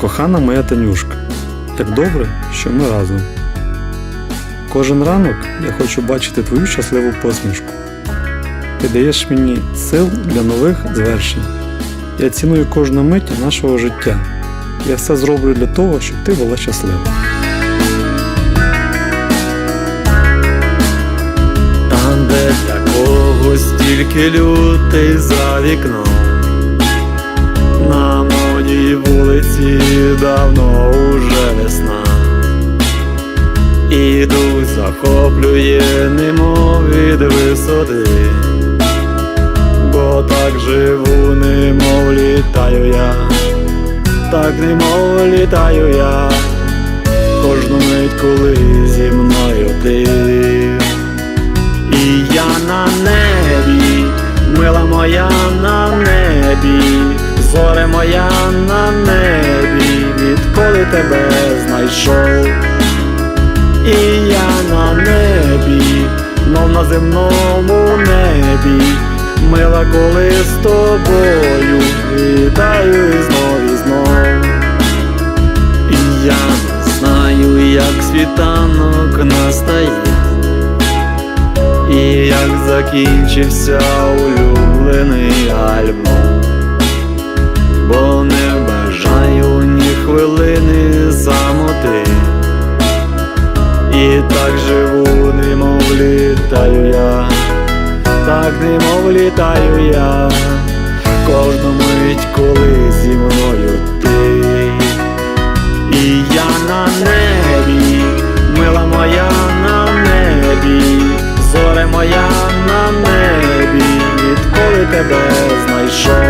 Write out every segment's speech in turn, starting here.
Кохана моя Танюшка, як добре, що ми разом. Кожен ранок я хочу бачити твою щасливу посмішку. Ти даєш мені сил для нових звершень. Я ціную кожну мить нашого життя. Я все зроблю для того, щоб ти була щаслива. Там, де для когось тільки лютий за вікном, на вулиці давно уже весна. Іду, захоплює, немов від висоти, бо так живу, немов літаю я, так немов літаю я, кожну мить, коли зі мною ти. І я на небі, мила моя зоре моя на небі, відколи тебе знайшов. І я на небі, мов на земному небі, мила, коли з тобою вітаю і знов і знов. І я знаю, як світанок настає. І як закінчився улюблений альбом, живу, немов літаю я, так немов літаю я, кожну мить, коли зі мною ти, і я на небі, мила моя на небі, зоре моя на небі, відколи тебе знайшов,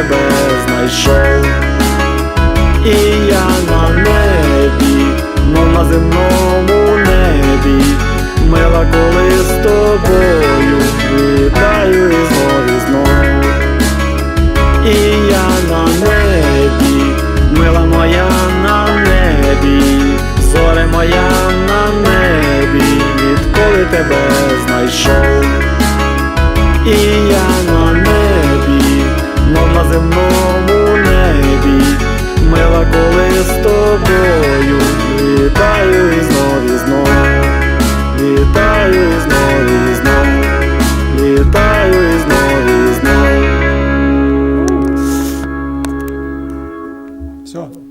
тебе знайшов. І я на небі, мов на земному небі, мила, коли з тобою вітаю і знов і знов. І я на небі, мила моя на небі, зоре моя на небі, відколи тебе знайшов. земному небі, мила коли з тобою, вітаю і знов, і знов, вітаю і знов, і знов, вітаю і знов, і знов. Все.